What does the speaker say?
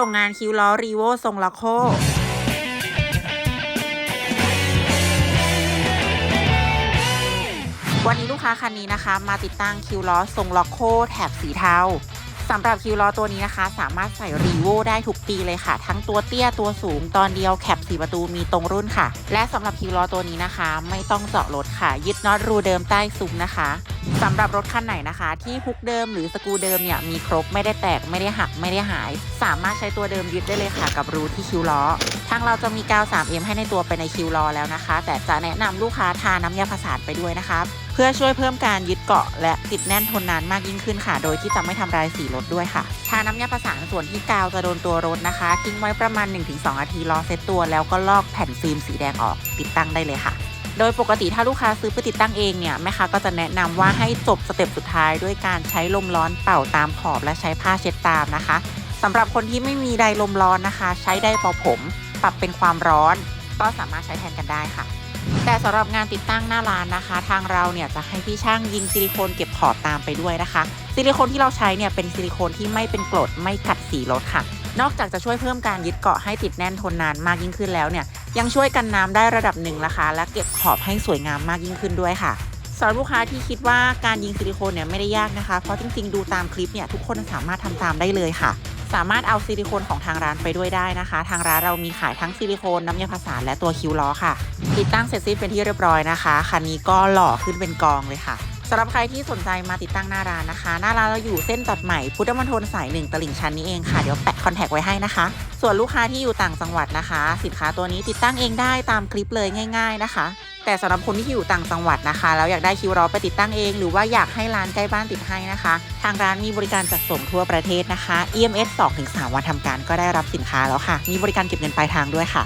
ส่งงานคิวล้อรีโวทรงล็อกโควันนี้ลูกค้าคันนี้นะคะ มาติดตั้งคิวล้อทรงล็อกโคแถบสีเทาสำหรับคิวล้อตัวนี้นะคะ สามารถใส่รีโวได้ทุกปีเลยค่ะ ทั้งตัวเตี้ยตัวสูงตอนเดียวแคปสีประตูมีตรงรุ่นค่ะ และสำหรับคิวล้อตัวนี้นะคะ ไม่ต้องเจาะรถค่ะ ยึดน็อตรูเดิมใต้ซุ้มนะคะสำหรับรถคันไหนนะคะ ที่ฮุกเดิมหรือสกูเดิมเนี่ยมีครบไม่ได้แตกไม่ได้หักไม่ได้หาย สามารถใช้ตัวเดิมยึดได้เลยค่ะกับรูที่คิวล้อ ทางเราจะมีกาว 3M ให้ในตัวไปในคิวล้อแล้วนะคะ แต่จะแนะนำลูกค้าทาน้ำยาผสานไปด้วยนะคะเพื่อช่วยเพิ่มการยึดเกาะและติดแน่นทนนานมากยิ่งขึ้นค่ะ โดยที่จะไม่ทำลายสีรถด้วยค่ะ ทาน้ำยาผสานส่วนที่กาวจะโดนตัวรถนะคะ ทิ้งไว้ประมาณ 1-2 นาทีรอเซตตัวแล้วก็ลอกแผ่นฟิล์มสีแดงออกติดตั้งได้เลยค่ะ โดยปกติถ้าลูกค้าซื้อไปติดตั้งเองเนี่ยแม่ค้าก็จะแนะนำว่าให้จบสเต็ปสุดท้ายด้วยการใช้ลมร้อนเป่าตามขอบและใช้ผ้าเช็ดตามนะคะสำหรับคนที่ไม่มีไดลมร้อนนะคะ ใช้ไดเป่าผม ปรับเป็นความร้อน ก็สามารถใช้แทนกันได้ค่ะ แต่สำหรับงานติดตั้งหน้าร้านนะคะ ทางเราเนี่ยจะให้พี่ช่างยิงซิลิโคนเก็บขอบตามไปด้วยนะคะ ซิลิโคนที่เราใช้เนี่ยเป็นซิลิโคนที่ไม่เป็นกรดไม่กัดสีรถค่ะ นอกจากจะช่วยเพิ่มการยึดเกาะให้ติดแน่นทนนานมากยิ่งขึ้นแล้วเนี่ย ยังช่วยกันน้ำได้ระดับหนึ่งนะคะ และเก็บขอบให้สวยงามมากยิ่งขึ้นด้วยค่ะสำหรับลูกค้าที่คิดว่าการยิงซิลิโคนเนี่ยไม่ได้ยากนะคะ เพราะจริงๆ ดูตามคลิปเนี่ยทุกคนสามารถทำตามได้เลยค่ะ สามารถเอาซิลิโคนของทางร้านไปด้วยได้นะคะ ทางร้านเรามีขายทั้งซิลิโคนน้ำยาผสานและตัวคิวล้อค่ะ ติดตั้งเสร็จสิ้นเป็นที่เรียบร้อยนะคะ คันนี้ก็หล่อขึ้นเป็นกองเลยค่ะ สำหรับใครที่สนใจมาติดตั้งหน้าร้านนะคะ หน้าร้านเราอยู่เส้นตัดใหม่พุทธมณฑลสายหนึ่งตลิ่งชันนี้เองค่ะ เดี๋ยวแปะคอนแทคไว้ให้นะคะ ส่วนลูกค้าที่อยู่ต่างจังหวัดนะคะ สินค้าตัวนี้ติดตั้งเองได้ตามคลิปเลยง่าย ๆนะคะ แต่สำหรับคนที่อยู่ต่างจังหวัดนะคะแล้วอยากได้คิวรอไปติดตั้งเอง หรือว่าอยากให้ร้านใกล้บ้านติดให้นะคะ ทางร้านมีบริการจัดส่งทั่วประเทศนะคะ EMS 2-3 วันทำการก็ได้รับสินค้าแล้วค่ะ มีบริการเก็บเงินปลายทางด้วยค่ะ